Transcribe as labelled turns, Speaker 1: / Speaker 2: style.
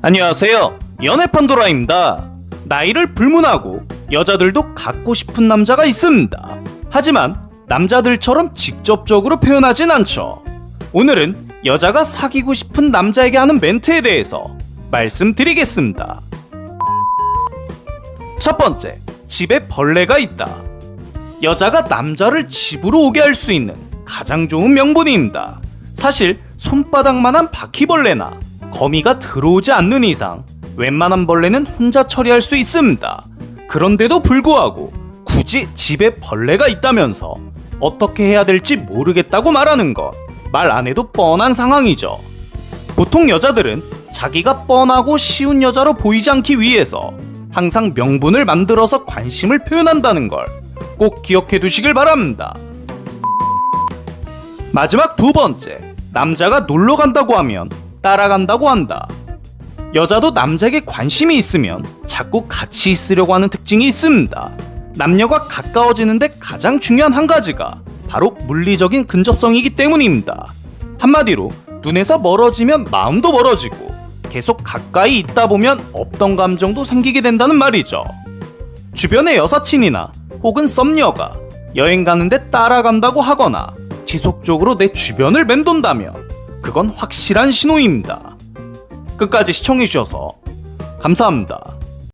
Speaker 1: 안녕하세요. 연애 판도라입니다. 나이를 불문하고 여자들도 갖고 싶은 남자가 있습니다. 하지만 남자들처럼 직접적으로 표현하진 않죠. 오늘은 여자가 사귀고 싶은 남자에게 하는 멘트에 대해서 말씀드리겠습니다. 첫 번째, 집에 벌레가 있다. 여자가 남자를 집으로 오게 할 수 있는 가장 좋은 명분입니다. 사실 손바닥만한 바퀴벌레나 거미가 들어오지 않는 이상 웬만한 벌레는 혼자 처리할 수 있습니다. 그런데도 불구하고 굳이 집에 벌레가 있다면서 어떻게 해야 될지 모르겠다고 말하는 것 말 안 해도 뻔한 상황이죠. 보통 여자들은 자기가 뻔하고 쉬운 여자로 보이지 않기 위해서 항상 명분을 만들어서 관심을 표현한다는 걸 꼭 기억해 두시길 바랍니다. 마지막 두 번째, 남자가 놀러 간다고 하면 따라간다고 한다. 여자도 남자에게 관심이 있으면 자꾸 같이 있으려고 하는 특징이 있습니다. 남녀가 가까워지는데 가장 중요한 한 가지가 바로 물리적인 근접성이기 때문입니다. 한마디로 눈에서 멀어지면 마음도 멀어지고 계속 가까이 있다 보면 없던 감정도 생기게 된다는 말이죠. 주변의 여사친이나 혹은 썸녀가 여행 가는데 따라간다고 하거나 지속적으로 내 주변을 맴돈다면 그건 확실한 신호입니다. 끝까지 시청해주셔서 감사합니다.